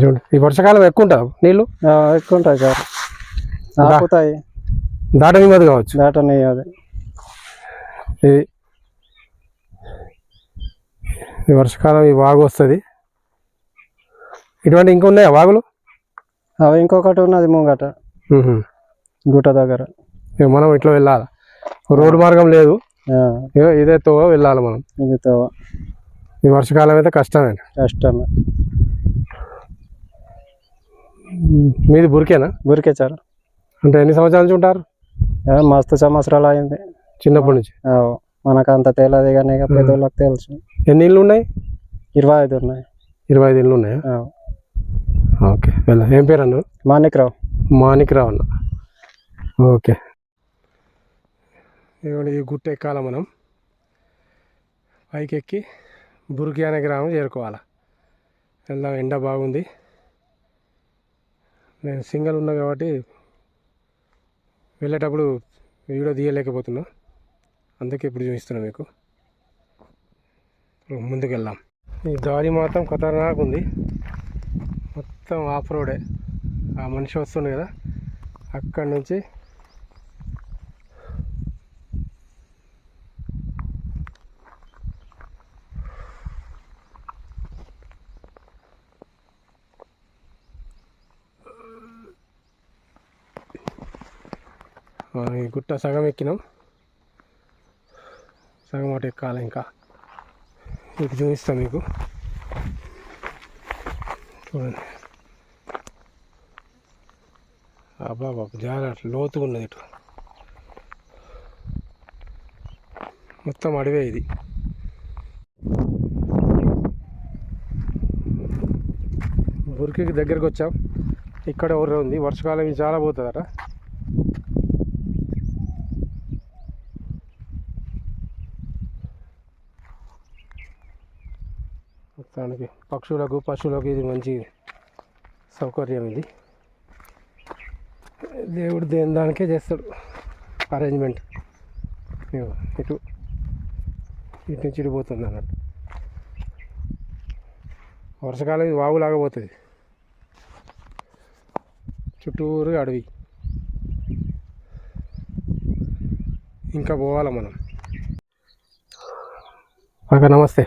చూడండి ఈ వర్షాకాలం ఎక్కువ ఉంటుంది నీళ్ళు? ఎక్కువ ఉంటాయి సార్. ఆపుతాయి. దాటని మీద కావచ్చు? దాటని అది ఇది ఈ వర్షాకాలం ఈ వాగు వస్తుంది. ఇటువంటి ఇంకా ఉన్నాయా వాగులు? అవి ఇంకొకటి ఉన్నది ముంగట. గుట్ట దగ్గర. మనం ఇట్లా వెళ్ళాలి? రోడ్డు మార్గం లేదు. ఇదే తో వెళ్ళాలి మనం? ఇది తో ఈ వర్షాకాలం అయితే కష్టమే. కష్టమే. మీది బురికేనా? బురికే సార్. అంటే ఎన్ని సంవత్సరాల నుంచి ఉంటారు? మస్తు సంవత్సరాలు అయింది. చిన్నప్పటి నుంచి? మనకు అంత తెలియదు కానీ ఇక పెద్దోళ్ళకి తెలుసు. ఎన్ని ఇళ్ళు ఉన్నాయి? ఇరవై ఐదు ఉన్నాయి. ఇరవై ఐదు ఇళ్ళు ఉన్నాయా? ఓకే వెళ్ళ ఏం పేరు అన్నారు మాణిక్రావు. మాణిక్రావు అన్న. ఓకే. ఇవ్వండి ఈ గుట్ట ఎక్కాల మనం? పైకి ఎక్కి బుర్గి అనే గ్రామం చేరుకోవాలి? వెళ్దాం ఎండ బాగుంది. నేను సింగల్ ఉన్నా కాబట్టి వెళ్ళేటప్పుడు వీడియో తీయలేకపోతున్నా. అందుకే ఇప్పుడు చూపిస్తున్నా మీకు. ఇప్పుడు ముందుకు ఈ దారి మాత్రం ఖతర్నాక్ ఉంది. మొత్తం ఆఫ్ రోడే. ఆ మనిషి వస్తుంది కదా. అక్కడి నుంచి గుట్ట సగం ఎక్కినాం. సగం అటు ఎక్కాలి ఇంకా. ఇటు చూపిస్తాను మీకు. చూడండి. అబ్బా బాబు జాగ్రత్త లోతుగా ఉన్నది ఇటు. మొత్తం అడవే ఇది. బురికి దగ్గరకు వచ్చాం. ఇక్కడ ఎవరు ఉంది. వర్షకాలం ఇది చాలా పోతుందట. మనకి పక్షులకు పశువులకు ఇది మంచి సౌకర్యం ఇది. దేవుడు దేని దానికే చేస్తాడు అరేంజ్మెంట్. ఇటు ఇటు నుంచి ఇడిపోతుంది అన్నట్టు. వర్షకాలం ఇది వాగులాగా పోతుంది. చుట్టూరు అడవి. ఇంకా పోవాలి మనం? అక్క నమస్తే.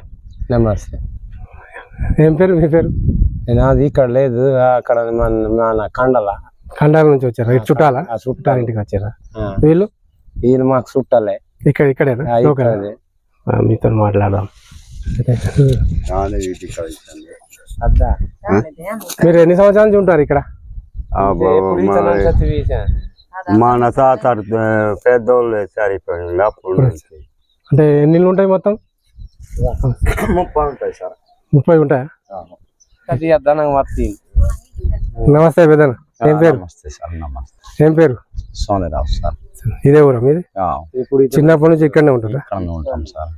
నమస్తే. ఏం పేరు మీ పేరు? నేను అది ఇక్కడ లేదు అక్కడ మన మన కండల. ఖండాల నుంచి వచ్చారా? ఇటు చుట్టాలా? ఆ చుట్టాలు. చుట్టాలింటికి వచ్చారా? వీళ్ళు? ఈయన మాకు చుట్టాలే. ఇక్కడ ఇక్కడేనా? ఇక్కడనే. మీతో మాట్లాడదాం. మీరు ఎన్ని సంవత్సరాల నుంచి ఉంటారు ఇక్కడ. మన తాత పెద్దోళ్ళు సరిపోయింది. అప్పుడు. అంటే ఎన్ని ఉంటాయి మొత్తం? ముప్పై ఉంటాయి సార్. ముప్పై ఉంటాయా? నమస్తే పెద్దన ఏం పేరు? నమస్తే సార్ నమస్తే. ఏం పేరు? సోనిరావు సార్. ఇదే ఊరా మీది? ఆ, ఇప్పుడు చిన్నప్పటి నుంచి ఇక్కడనే ఉంటారా? ఇక్కడనే ఉంటాం సార్.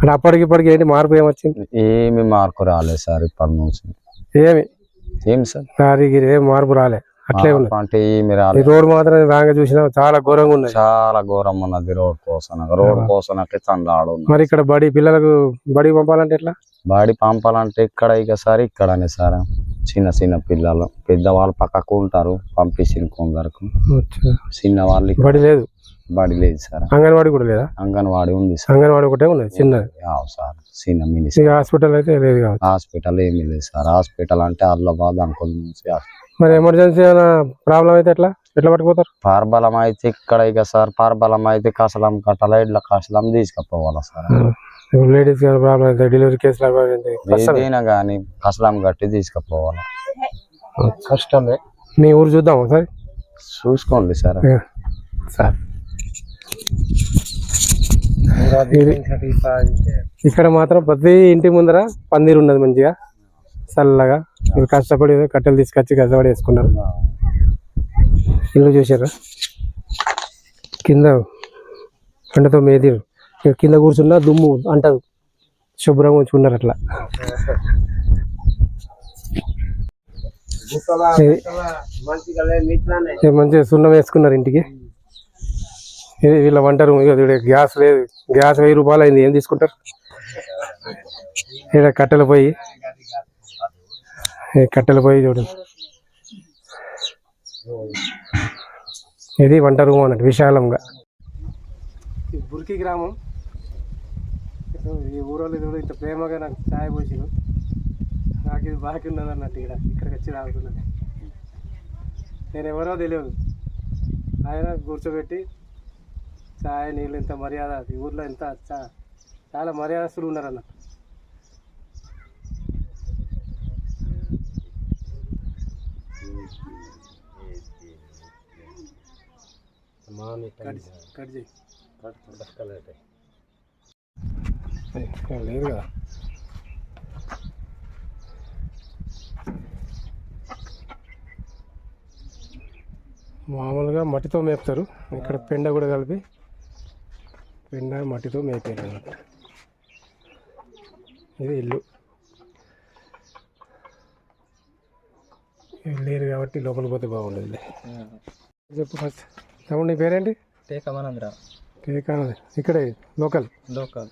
అంటే అప్పటికి ఇప్పటికి ఏంటి మార్పు ఏమొచ్చింది? ఏమి మార్కు రాలేదు సార్ ఇప్పటి నుంచి. ఏమి? ఏం సార్? దారి గిరి ఏం మార్పు రాలే. అట్లే ఉన్నది ఈ రోడ్ మాత్రం రాగా చూసినా చాలా ఘోరంగా ఉన్నది చాలా ఘోరం ఉన్నది రోడ్ కోసం. రోడ్ కోసం అట్లా తండాడు మరి ఇక్కడ బడి పిల్లలకు బడి పంపాలంటే ఎట్లా? బాడీ పంపాలంటే ఇక్కడ ఇక సార్ ఇక్కడనే సార్. చిన్న చిన్న పిల్లలు. పెద్దవాళ్ళు పక్కకు ఉంటారు. పంపించిన కొందరకు. చిన్న వాళ్ళు బడి లేదు? బడి లేదు సార్. అంగన్వాడి కూడా లేదా? అంగన్వాడీ ఉంది సార్. అంగన్వాడి ఒకటే ఉన్నది చిన్నది? యావ్ సార్. చిన్న మినీ హాస్పిటల్ అయితే లేదు హాస్పిటల్ ఏమీ లేదు సార్. హాస్పిటల్ అంటే అల్లబాద్ అనుకోని నుంచి మరి ఎమర్జెన్సీ ఏమైనా ప్రాబ్లం అయితే ఎట్లా? ఎట్లా పట్టుకుపోతారు? పార్బలం అయితే ఇక్కడ ఇక సార్ పార్బలం అయితే కసలం కట్టాల ఇట్లా కసలం తీసుకుపోవాలా సార్. లేడీస్ ప్రాబ్లం అయితే డెలివరీ కేసులు అవి ఇవి అయితే కష్టమే. ఏదైనా కానీ కసలం కట్టి తీసుకుపోవాలా. కష్టమే. మీ ఊరు చూద్దాం ఒకసారి? చూసుకోండి సార్. సార్. ఇక్కడ మాత్రం ప్రతి ఇంటి ముందర పందిరి ఉన్నది మంచిగా. చల్లగా. మీరు కష్టపడి కట్టెలు తీసుకొచ్చి కష్టపడి వేసుకున్నారు. ఇల్లు చూసారా కింద మేదిరు. ఇక కింద కూర్చున్నా దుమ్ము అంటదు. శుభ్రంగా ఉంచుకున్నారు అట్లా. మంచిగా సున్నం వేసుకున్నారు ఇంటికి. ఇది వీళ్ళ వంట రూమ్. వీళ్ళ గ్యాస్ లేదు. గ్యాస్ వెయ్యి రూపాయలు అయింది. ఏం తీసుకుంటారు? ఇక్కడ కట్టెలు పోయి కట్టెలు పోయి చూడండి ఇది వంట రూమ్ అన్నట్టు విశాలంగా. ఈ బురికి గ్రామం. ఈ ఊరోళ్ళు ఇది కూడా ఇంత ప్రేమగా నాకు ఛాయ్ పోసిరు. నాకు ఇది బాకీ ఉన్నది అన్నట్టు ఇక్కడ ఇక్కడికి వచ్చి తాగుతున్నాను నేను ఎవరో తెలియదు. ఆయన కూర్చోబెట్టి ఛాయ్ నీళ్ళు ఇంత మర్యాద ఈ ఊర్లో ఇంత చా- చాలా మర్యాదస్తులు ఉన్నారు అన్నట్టు కట్ కట్ చేయి. ఏ, లేదు కదా. మామూలుగా మట్టితో మేపుతారు. ఇక్కడ పెండ కూడా కలిపి పెండ మట్టితో మేపారు అన్నమాట ఇది ఇల్లు. ఇల్లు లేరు కాబట్టి లోపలికి పోతే బాగుండదులే. చెప్పు ఫస్ట్. తమ్ముడు నీ పేరేంటి? టేకమనంద్ర. వివేకానంద ఇక్కడే లోకల్? లోకల్.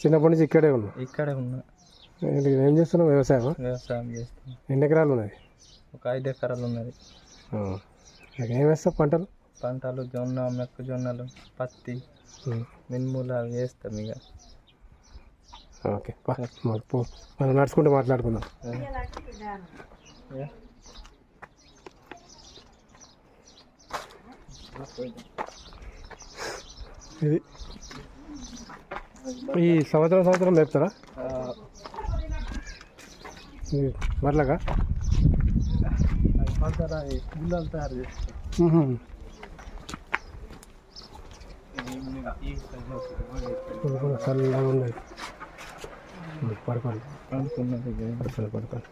చిన్నప్పటి నుంచి ఇక్కడే ఉన్నాం? ఇక్కడే ఉన్నా. ఏం చేస్తున్నావు? వ్యవసాయం వ్యవసాయం చేస్తాం ఎన్ని ఎకరాలు ఉన్నాయి ఒక ఐదు ఎకరాలు ఉన్నది. ఏం వేస్తావు పంటలు? పంటలు జొన్న మొక్కజొన్నలు పత్తి. మినుములు అవి వేస్తాం ఇక. ఓకే మనం నడుచుకుంటూ మాట్లాడుకుందాం. ఇది. ఈ సంవత్సరం సంవత్సరం మేపుతారా ఇది మరలాగా? తయారు చేస్తాం మ్మ్. పడుకోండి, చల్లగా ఉన్నది. ఉం, పడుకోండి. పడుకోండి పడుకోండి.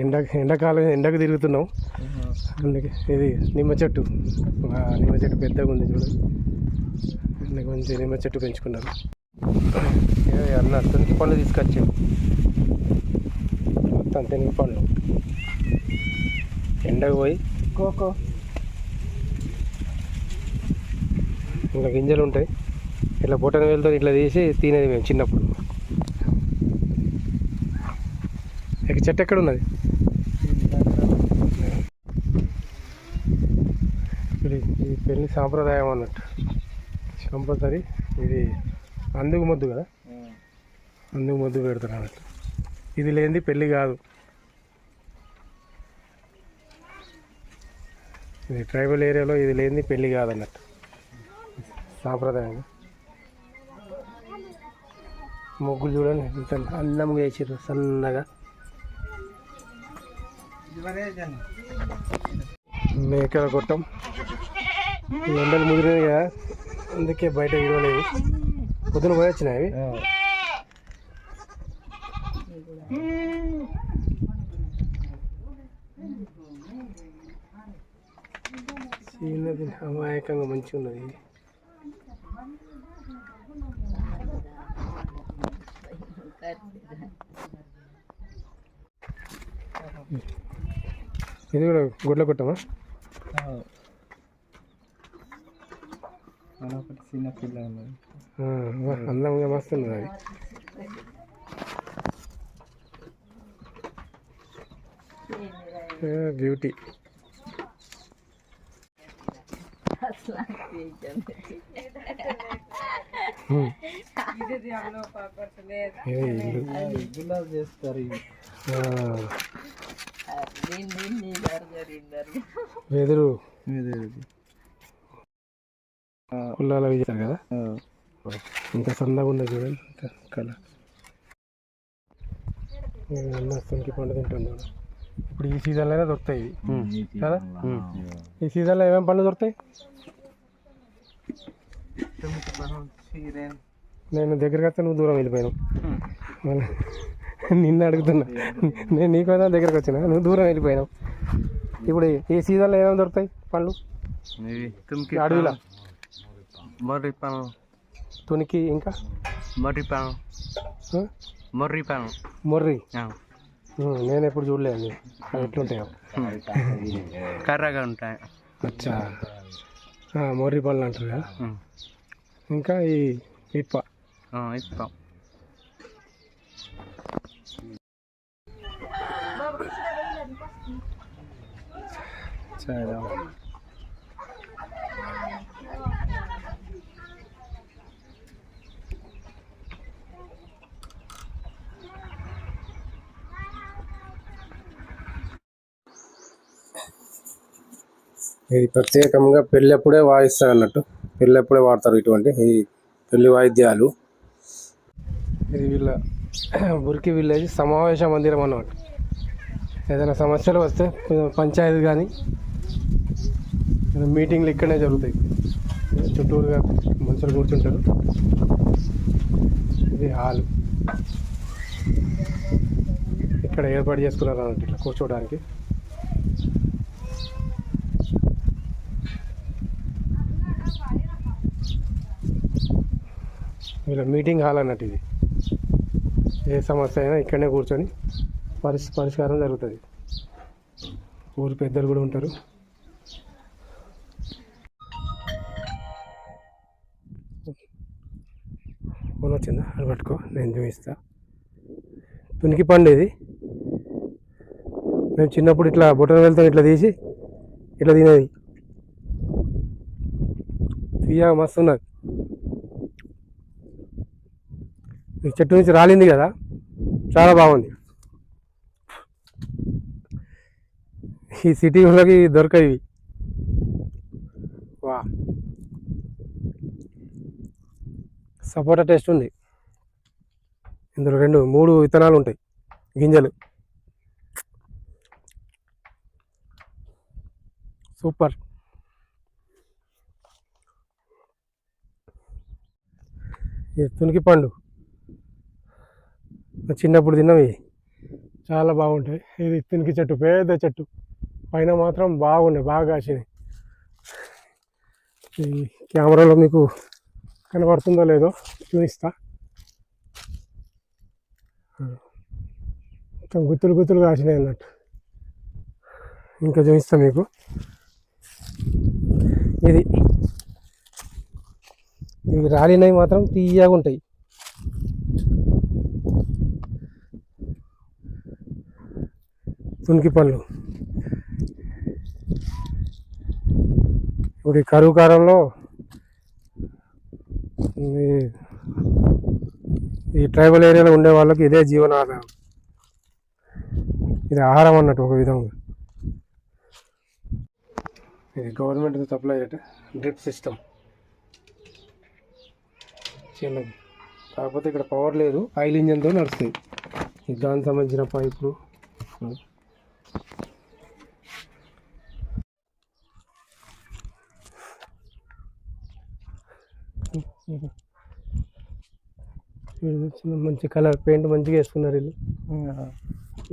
ఎండ ఎండాకాలం ఎండకు తిరుగుతున్నాం. అందుకే ఇది నిమ్మ చెట్టు. నిమ్మ చెట్టు పెద్దగా ఉంది చూడు. అందుకే మంచి నిమ్మ చెట్టు పెంచుకున్నారు. అన్న తునికి పండ్లు తీసుకొచ్చాడు. మొత్తం తెనికి పండ్లు ఎండకు పోయి కోకో ఇంకా గింజలు ఉంటాయి. ఇట్లా బొటన వేలుతో ఇట్లా తీసి తినేది మేము చిన్నప్పుడు. చెట్టు ఎక్కడ ఉన్నది? ఇది ఈ పెళ్ళి సాంప్రదాయం అన్నట్టు. కంపల్సరీ ఇది అందుకు మొద్దు కదా? అందుకు మొద్దు పెడతారు అన్నట్టు. ఇది లేనిది పెళ్ళి కాదు. ఇది ట్రైబల్ ఏరియాలో ఇది లేనిది పెళ్ళి కాదన్నట్టు సాంప్రదాయం ముగ్గులు చూడండి అందంగా వేసారు సన్నగా. మేకల గొట్టం ఎండలు ముదిరినాయి కదా అందుకే బయట ఇవ్వలేదు పొద్దున పోయి వచ్చినాయి అవి. చిన్నది అమాయకంగా మంచిగా ఉన్నది. ఇది కూడా గుడ్ల కొట్టమా? చిన్న పిల్ల అందంగా మస్తు ఉన్నది అది. బ్యూటీ ఇల్లు. చేస్తారు. వెదురు. కుల్లాలు అవి కదా? ఇంత సన్నగా ఉన్నది చూడండి ఇంత కలర్ సొంకి పండు తింటున్నాను ఇప్పుడు ఈ సీజన్లోనే దొరుకుతాయి ఇవి. కదా? ఈ సీజన్లో ఏమేమి పండ్లు దొరుకుతాయి? నేను దగ్గరికి వస్తే నువ్వు దూరం వెళ్ళిపోయాను నిన్ను అడుగుతున్నా. నేను నీకు కదా దగ్గరికి వచ్చిన. నువ్వు దూరం వెళ్ళిపోయినావు. ఇప్పుడు ఈ సీజన్లో ఏమేమి దొరుకుతాయి పండ్లు? తుమ్కి అడవిలో. మర్రి పాను తునికి ఇంకా? మర్రి పాను? మర్రి పాను మొర్రి? నేను ఎప్పుడు చూడలేదు అవి ఎట్లుంటాయో. కర్రగా ఉంటాయి. అచ్చా. మొర్రి పళ్ళు అంటారు కదా. ఇంకా ఈ ఇప్ప. ఇస్తాం చాలా ఇది ప్రత్యేకంగా పెళ్ళప్పుడే వాయిస్తారు అన్నట్టు. పెళ్ళప్పుడే వాడతారు ఇటువంటి ఈ పెళ్ళి వాయిద్యాలు. ఇది వీళ్ళ బురికి విలేజ్ సమావేశ మందిరం అన్నమాట. ఏదైనా సమస్యలు వస్తే పంచాయతీ కానీ మీటింగ్లు ఇక్కడనే జరుగుతాయి. చుట్టూరుగా మనుషులు కూర్చుంటారు. ఇది హాల్. ఇక్కడ ఏర్పాటు చేసుకున్నారు అన్నట్టు ఇట్లా కూర్చోవడానికి వీళ్ళ మీటింగ్ హాల్ అన్నట్టు ఇది. ఏ సమస్య అయినా ఇక్కడనే కూర్చొని పరిష్ పరిష్కారం జరుగుతుంది. ఊరు పెద్దలు కూడా ఉంటారు. వచ్చిందా? అది పట్టుకో నేను చూపిస్తా. తునికి పండు ఇది. మేము చిన్నప్పుడు ఇట్లా బొట్టన వెళ్తాం ఇట్లా తీసి ఇట్లా తినేది. తీయగా మస్తు ఉన్నది. ఈ చెట్టు నుంచి రాలింది కదా చాలా బాగుంది. ఈ సిటీ వాళ్ళకి దొరకవు ఇవి వా సపోటా టేస్ట్ ఉంది. ఇందులో రెండు మూడు విత్తనాలు ఉంటాయి. గింజలు. సూపర్. ఇది తునికి పండు. చిన్నప్పుడు తిన్నవి చాలా బాగుంటాయి. ఇది తునికి చెట్టు పెద్ద చెట్టు. పైన మాత్రం బాగున్నాయి బాగా కాసినాయి. ఈ కెమెరాలో మీకు కనబడుతుందో లేదో చూపిస్తా. మొత్తం గుత్తులు గుత్తులు కాసినాయి అన్నట్టు. ఇంకా చూపిస్తా మీకు. ఇది. ఇవి రాలినవి మాత్రం తీయగా ఉంటాయి. తునికి పళ్ళు. ఇప్పుడు ఈ కరువు కాలంలో ఈ- ఈ ట్రైబల్ ఏరియాలో ఉండే వాళ్ళకి ఇదే జీవనాధారం. ఇది ఆహారం అన్నట్టు ఒక విధంగా. ఇది గవర్నమెంట్ సప్లై అయ్యేట డ్రిప్ సిస్టమ్. చిన్నది కాకపోతే ఇక్కడ పవర్ లేదు ఆయిల్ ఇంజన్తో నడుస్తుంది దానికి సంబంధించిన పైపులు వీళ్ళు చిన్న మంచి కలర్ పెయింట్ మంచిగా వేసుకున్నారు వీళ్ళు.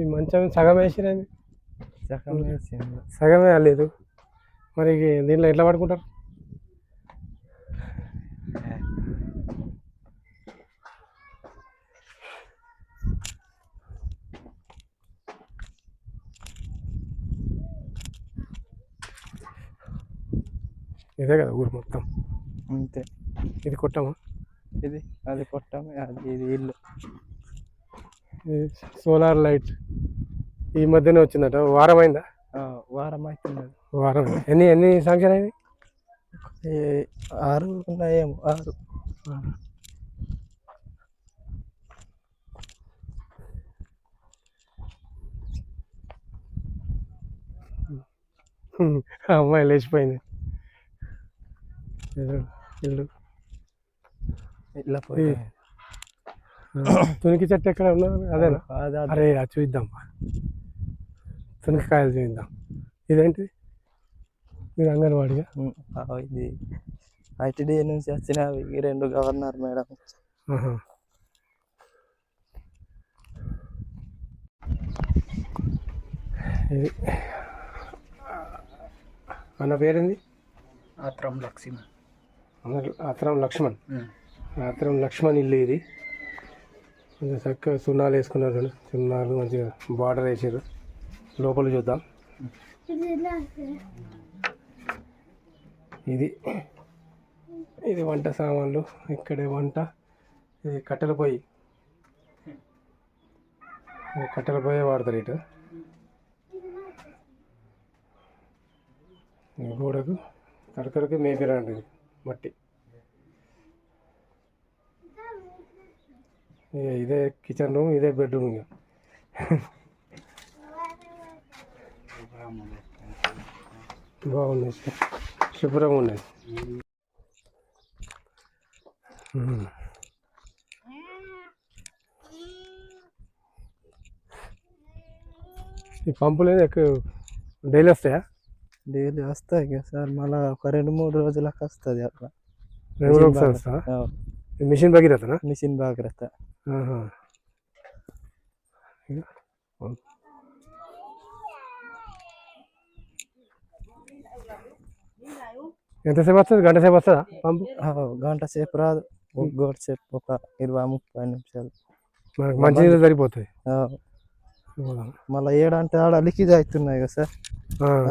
ఈ మంచం సగం వేసిరండి సగమే లేదు మరి దీంట్లో ఎట్లా పడుకుంటారు? ఇదే కదా ఊరు మొత్తం. అంతే. ఇది కొట్టమా? ఇది అది కొట్టాము అది ఇది ఇల్లు. Solar light. ఈ మధ్యనే వచ్చిందట వారం అయిందా? వారం అవుతున్నది వారం. ఎన్ని ఎన్ని శాంక్షన్ అయింది? ఆరు ఉన్నాయేమో ఆరు. అమ్మాయి లేచిపోయింది. ఇల్లు. ఇట్లా ఈ తునికి చెట్టు ఎక్కడ ఉన్నా అదేనా? అరే అది చూద్దాం. తునికికాయలు చూద్దాం. ఇదేంటి ఇది అంగన్వాడిగా ఇది ఐటీడీ నుంచి వచ్చినవి ఈ రెండు గవర్నర్ మేడం. ఇది. అన్న పేరేంది? ఆత్రం లక్ష్మి అన్న- ఆత్రం లక్ష్మణ్ రాత్రం లక్ష్మణ్ ఇల్లు ఇది. కొంచెం చక్కగా సున్నాలు వేసుకున్నారు సున్నాలు మంచిగా బార్డర్ వేసారు లోపల చూద్దాం. ఇది. ఇది వంట సామాన్లు. ఇక్కడే వంట. ఇది కట్టెల పొయ్యి. కట్టెల పొయ్యి వాడతారు ఇటు. గోడకు తడకలకి మేపిరాంటిది మట్టి. ఇక ఇదే కిచెన్ రూమ్ ఇదే బెడ్రూమ్ ఇక బాగున్నాయి సార్ శుభ్రంగా ఉన్నాయి ఉమ్. ఈ పంపులు ఏది ఎక్కువ డైలీ వస్తాయా డైలీ వస్తాయి కదా సార్ మళ్ళీ ఒక రెండు మూడు రోజులకు వస్తుంది అట్లా రెండు రోజులు ఒకసారి వస్తా ఈ మిషన్ భగీరథనా మిషన్ బాగ్రత ఆహా. ఇక, ఓ. ఎంతసేపు వస్తుంది? గంట సేపు వస్తుందా? పంపు? గంట సేపు రాదు. గంట సేపు ఒక ఇరవై ముప్పై నిమిషాలు. మనకు మంచినీళ్ళు సరిపోతాయి. మళ్ళీ ఏడంటే ఆడ లీకేజ్ అవుతున్నాయి కదా సార్.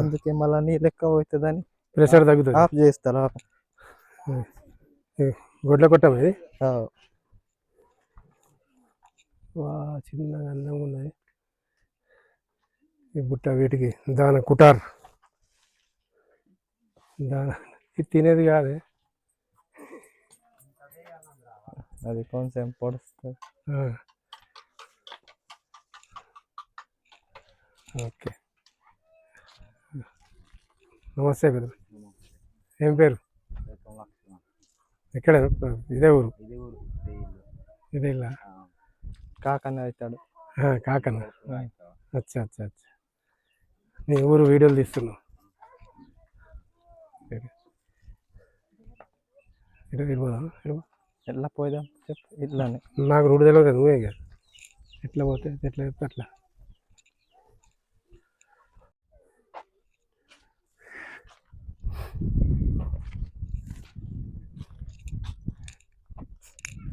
అందుకే మళ్ళీ నీళ్ళు ఎక్కువ అవుతుందని ప్రెషర్ తగ్గుతుంది. ఆఫ్ చేస్తారా గొడ్ల కొట్టం ఇది? వా చిన్నగా అందంగా ఉన్నది. ఈ బుట్ట వీటికి. దాన కుటార్. దాన ఇది తినేది కాదే. అది కొంచెం పొడుస్తుంది. ఓకే. నమస్తే పెద్ద. ఏం పేరు? ఎక్కడ? ఇదే ఊరు? ఇదే ఇల్లా. కాకనే అవుతాడు. కాకన్న. అచ్చా అచ్చా అచ్చా. నీ ఊరు వీడియోలు తీస్తున్నావు. ఇటు వెళ్ళిపోదాం. ఎట్లా పోదాం? చెప్పు ఇట్లానే. నాకు రూట్ తెలియదు నువ్వే కదా ఎట్లా పోతే ఎట్లా చెప్తే అట్లా.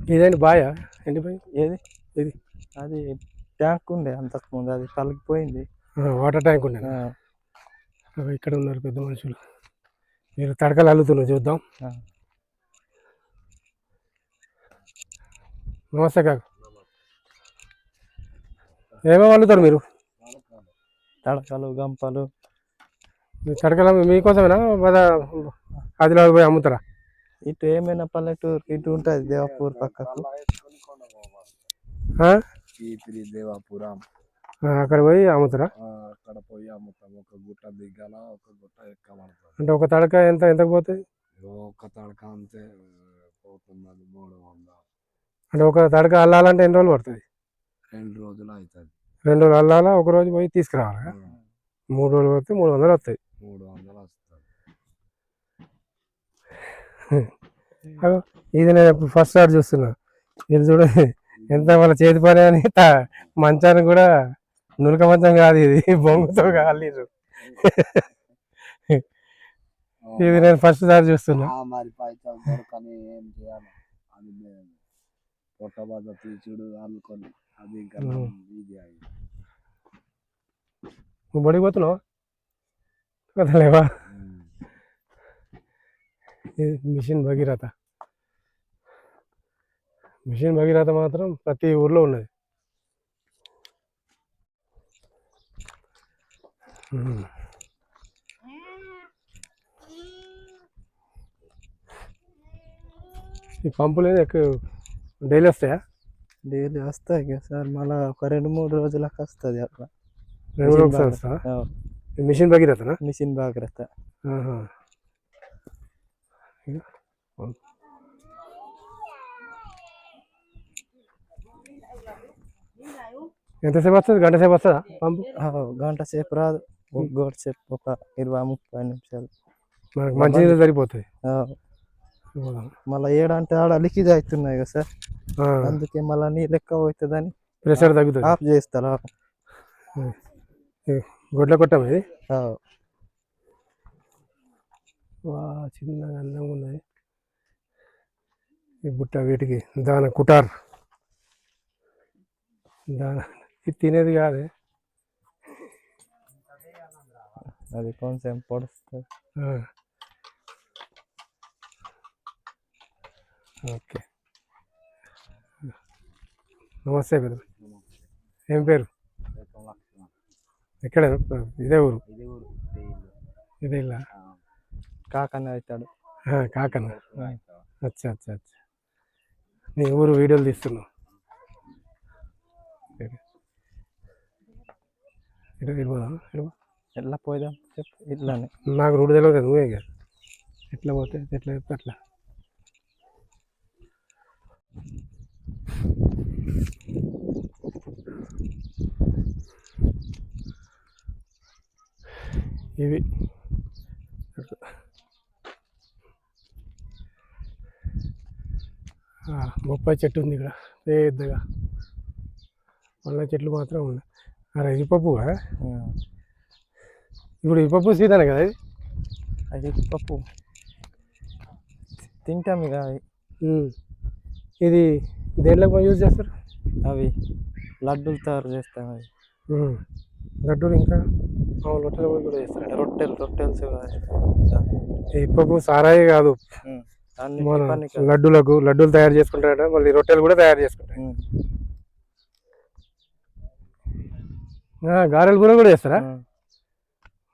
ఇదేంటి బాయా? ఏంటి బాయ్ ఏది? ఇది. అది ట్యాంక్ ఉండే అంతకుముందు అది పలికిపోయింది వాటర్ ట్యాంక్ ఉండే. ఇక్కడ ఉన్నారు పెద్ద మనుషులు. మీరు తడకలు అల్లుతున్నారు చూద్దాం. నమస్తే కాకు. ఏమేమి అల్లుతారు మీరు? తడకలు గంపలు. తడకలు మీకోసమేనా? మన ఆదిలాబాద్ పోయి అమ్ముతారా? ఇటు ఏమైనా పల్లెటూరు ఇటు ఉంటుంది దేవాపూర్ పక్కకు? చీపిరి దేవాపురం. అక్కడ పోయి అమ్ముతారా? అక్కడ పోయి అమ్ముతాం. ఒక గుట్ట దిగాల ఒక గుట్ట ఎక్కబడతాం. అంటే ఒక తడక ఎంత ఎంతకు పోతుంది ఒక్క తడక అంతే పోతున్నది మూడు వందలు. అంటే ఒక తడక అల్లాలంటే ఎన్ని రోజులు పడుతుంది? రెండు రోజులు అవుతుంది రెండు రోజులు అల్లాలా ఒక రోజు పోయి తీసుకురావాలి? మూడు రోజులు పడితే మూడు వందలు వస్తాయి. మూడు వందలు వస్తుంది అగో, ఇది నేను ఫస్ట్ సార్ చూస్తున్నా. ఇది చూడండి ఎంత వాళ్ళ చేతి పని అని మంచానికి కూడా నులక మంచం కాదు ఇది. బొంగుతో కాలేదు ఇది నేను ఫస్ట్ సార్ చూస్తున్నా. మరి పైసలు దొరకని ఏం చేయాలి? అది అనుకొని ఇంకా. ఇది నువ్వు బడికి పోతున్నావు? కదలేవా మిషన్ భగీరథ. మిషన్ భగీరథ మాత్రం ప్రతి ఊర్లో ఉన్నది. ఈ పంపులు ఎక్కువ డైలీ వస్తాయా? డైలీ వస్తాయి సార్. మళ్ళీ ఒక రెండు మూడు రోజులకు వస్తుంది అట్లా. రెండు రోజులు వస్తా మిషన్ భగీరథనా? మిషన్ బాగ్రత ఎంతసేపు వస్తుంది? గంట సేపు వస్తుందా పంపు? గంట సేపు రాదు. గంట సేపు ఒక ఇరవై ముప్పై నిమిషాలు. మనకు మంచినీళ్ళు సరిపోతాయి ఆ, పోదాం. మళ్ళీ ఏడంటే ఆడ లీకేజ్ అవుతున్నాయి కదా సార్. అందుకే మళ్ళీ నీళ్ళు ఎక్కువ అవుతుందని ప్రెషర్ తగ్గుతుంది. ఆఫ్ చేస్తారా? గొడ్ల కొట్టం ఇది? వా చిన్నగా అందంగా ఉన్నది. ఈ బుట్ట వీటికి దాన కుటార్. దాన ఇది తినేది కాదే. అది కొంచెం పొడుస్తుంది. ఓకే. నమస్తే పెద్ద ఏం పేరు? ఎక్కడ? ఇదే ఊరు? ఇదే ఇలా కాకనే అవుతాడు. కాకన అచ్చా అచ్చా అచ్చా. నీ ఊరు వీడియోలు తీస్తున్నావు. ఇటు వెళ్ళిపోదాం ఇటు పో. ఎట్లా పోదాం చెప్పు ఇట్లానే. నాకు రూట్ తెలియదు నువ్వే ఇక. ఎట్లా పోతే ఎట్లా చెప్తే అట్లా. ఇవి. బొప్పాయి చెట్టు ఉంది ఇక్కడ పెద్దగా. మళ్ళీ చెట్లు మాత్రం ఉన్నాయి. అరే ఇది పప్పు కదా? ఇప్పుడు ఈ పప్పు సీజన్ కదా ఇది? అది పప్పు. తింటాం ఇక. ఇది దేంట్లో యూజ్ చేస్తారు? అవి. లడ్డూలు తయారు చేస్తాం అవి. లడ్డూలు ఇంకా? రొట్టెలు కూడా చేస్తారు రొట్టెలు రొట్టెలు ఈ పప్పు సారాయి కాదు. లడ్డూలకు లడ్డూలు తయారు చేసుకుంటారట. మళ్ళీ రొట్టెలు కూడా తయారు చేసుకుంటారు ఉమ్, ఆ, గారెలు కూడా కూడా చేస్తారా.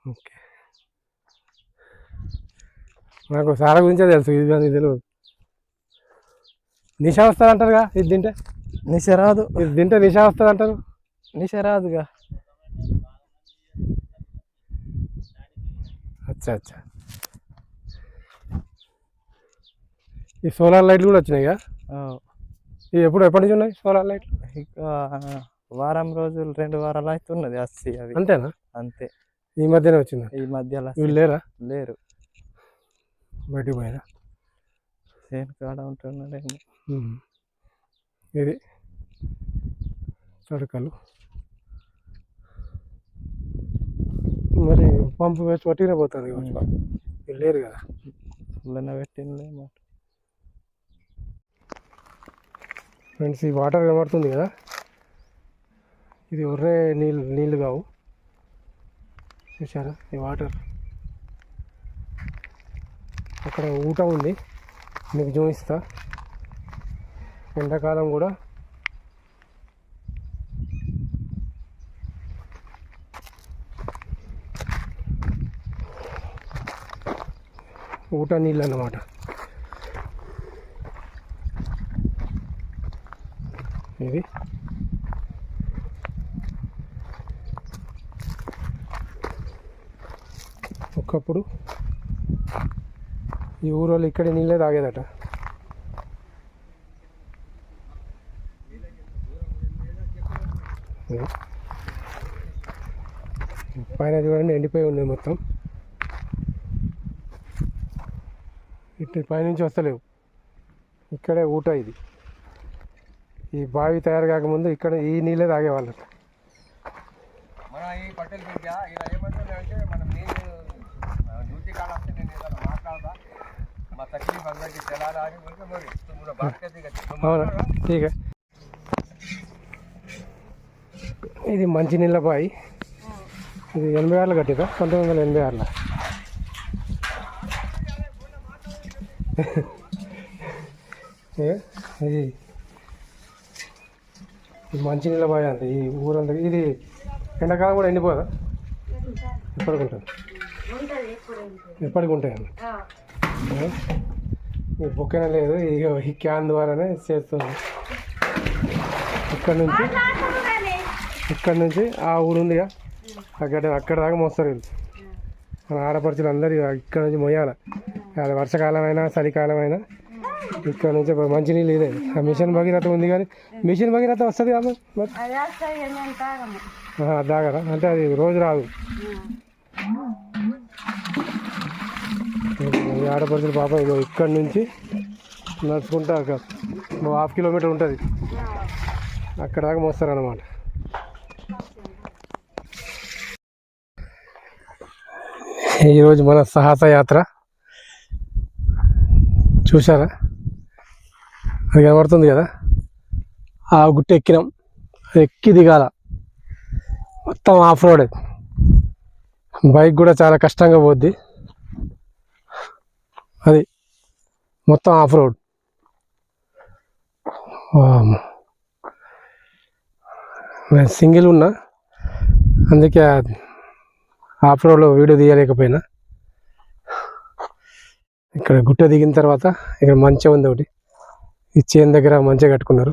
ఓకే. నాకు సారా గురించే తెలుసు ఇది కానీ తెలియదు. నిషా వస్తుంది అంటారుగా? ఇది తింటే? నిశ రాదు. ఇది తింటే నిషా వస్తుంది అంటారు? నిశ రాదుగా. అచ్చా అచ్చా. ఈ సోలార్ లైట్లు కూడా వచ్చినాయి కదా ఆ, ఇవి ఎప్పుడు ఎప్పటి నుంచి ఉన్నాయి సోలార్ లైట్లు? వారం రోజులు రెండు వారాలు అవుతున్నది అస్సి అవి. అంతేనా? అంతే. ఈ మధ్యనే వచ్చిందా? ఈ మధ్యలో వీళ్ళు లేరా? లేరు. బయటికి పోయినా సేన్ కాడ ఉంటున్నాడేమో ఉమ్. ఇది తడకలు. మరి పంపు వేసి పట్టినే పోతుంది వీళ్ళు లేరు కదా? పుల్లన పెట్టిందేమో ఫ్రెండ్స్ ఈ వాటర్ కనబడుతుంది కదా? ఇది ఒర్రే నీళ్ళు నీళ్ళు కావు. చూసారా ఈ వాటర్. అక్కడ ఊట ఉంది. మీకు చూపిస్తా. ఎండాకాలం కూడా. ఊట నీళ్ళు అన్నమాట. ఇది. ఒకప్పుడు. ఈ ఊరోళ్ళు ఇక్కడే నీళ్ళే తాగేదట. పైన చూడండి ఎండిపోయి ఉంది మొత్తం. ఇటు పైనుంచి వస్తలేవు. ఇక్కడే ఊట ఇది. ఈ బావి తయారు కాకముందు ఇక్కడ ఈ నీళ్ళే తాగేవాళ్ళు మన ఈ పట్టెలు పెట్టా ఇలా ఏమంటుంది అంటే మనం నీళ్ళు డ్యూటీ కాడ వస్తే నేను ఏదైనా మాట్లాడదా మా తక్లీఫ్ అందరికి తెలాలా అని ఉంటే మరి తుమ్ముడు బాగా అవునా? ఠీక్ ఇది మంచినీళ్ళ బావి ఇది ఎనభై ఆరులో కట్టిదా? పంతొమ్మిది వందల ఎనభై ఆరులో? ఏ, ఇది ఇది మంచినీళ్ళ బావి అంత. ఈ ఊరంతా ఇది ఎండాకాలం కూడా ఎండిపోదా? ఎప్పటికి ఉంటుంది? ఎప్పటికి ఉంటాయి అన్న? ఈ బుక్కన లేదు. ఇక ఈ క్యాన్ ద్వారానే చేస్తుంది. ఇక్కడ నుంచి ఇక్కడ నుంచి ఆ ఊరు ఉందిగా. అక్కడ అక్కడ దాకా మోస్తారు వీళ్ళు. మన ఆడపడుచులు అందరు ఇక ఇక్కడ నుంచి మొయ్యాలి అది వర్షాకాలం అయినా చలికాలం అయినా ఇక్కడ నుంచి మంచినీళ్ళు ఇదే. ఆ మిషన్ భగీరథ ఉంది కానీ మిషన్ భగీరథ వస్తుంది కదా మరి? దాగరా అంటే అది రోజు రాదు. ఈ ఆడపడుచుల పాప ఇగో ఇక్కడ నుంచి నడుచుకుంటా ఒక హాఫ్ కిలోమీటర్ ఉంటుంది. అక్కడ దాకా మోస్తారు ఈరోజు మన సాహస యాత్ర. చూసారా అది కనబడుతుంది కదా? ఆ గుట్ట ఎక్కినాం. అది ఎక్కి దిగాల. మొత్తం ఆఫ్ రోడ్. బైక్ కూడా చాలా కష్టంగా పోద్ది. అది మొత్తం ఆఫ్ రోడ్. నేను సింగిల్ ఉన్నా అందుకే ఆఫ్ రోడ్లో వీడియో తీయలేకపోయినా. ఇక్కడ గుట్ట దిగిన తర్వాత ఇక్కడ మంచిగా ఉంది ఒకటి. ఈ చేను దగ్గర మంచిగా కట్టుకున్నారు.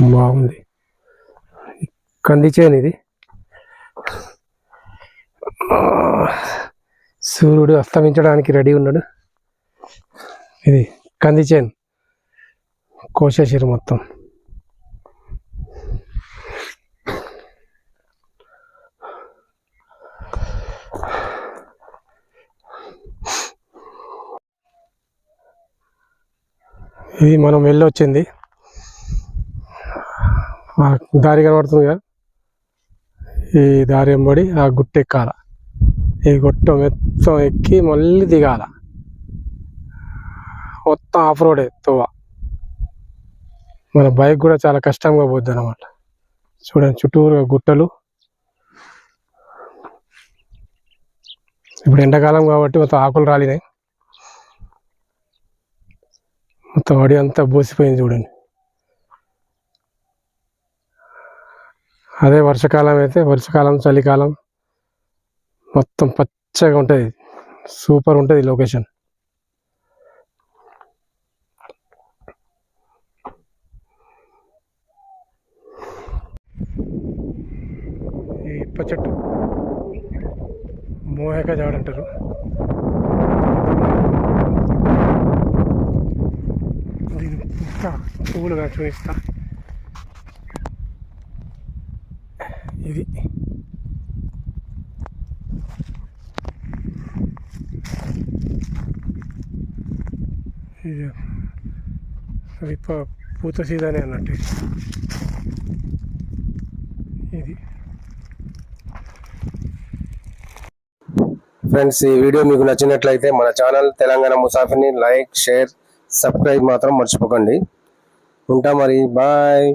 బాగుంది. కంది చేను ఇది. సూర్యుడు అస్తమించడానికి రెడీ ఉన్నాడు. ఇది కంది చేను కోసేసారు మొత్తం. ఇది మనం వెళ్ళొచ్చింది. దారి కనబడుతుంది కదా? ఈ దారి వెంబడి ఆ గుట్ట ఎక్కాల. ఈ గుట్ట మొత్తం ఎక్కి మళ్ళీ దిగాల. మొత్తం ఆఫ్ రోడే తువ్వ మన బైక్ కూడా చాలా కష్టంగా పోద్ది అనమాట చూడండి చుట్టూరు గుట్టలు. ఇప్పుడు ఎండాకాలం కాబట్టి మొత్తం ఆకులు రాలినాయి. మొత్తం వడి అంతా బోసిపోయింది చూడండి. అదే వర్షాకాలం అయితే వర్షాకాలం చలికాలం మొత్తం పచ్చగా ఉంటుంది. సూపర్ ఉంటుంది లొకేషన్. ఈ ఇప్ప చెట్టు మోహక జాడంటారు దీని పువ్వులుగా చూపిస్తా. ఇది ఇది ప- పూత సీజనే అన్నట్టు ఇది. ఇది. ఫ్రెండ్స్ ఈ వీడియో మీకు నచ్చినట్లయితే మన ఛానల్ తెలంగాణ ముసాఫిర్ని లైక్ షేర్ సబ్స్క్రైబ్ మాత్రం మర్చిపోకండి. ఉంటా మరి బాయ్.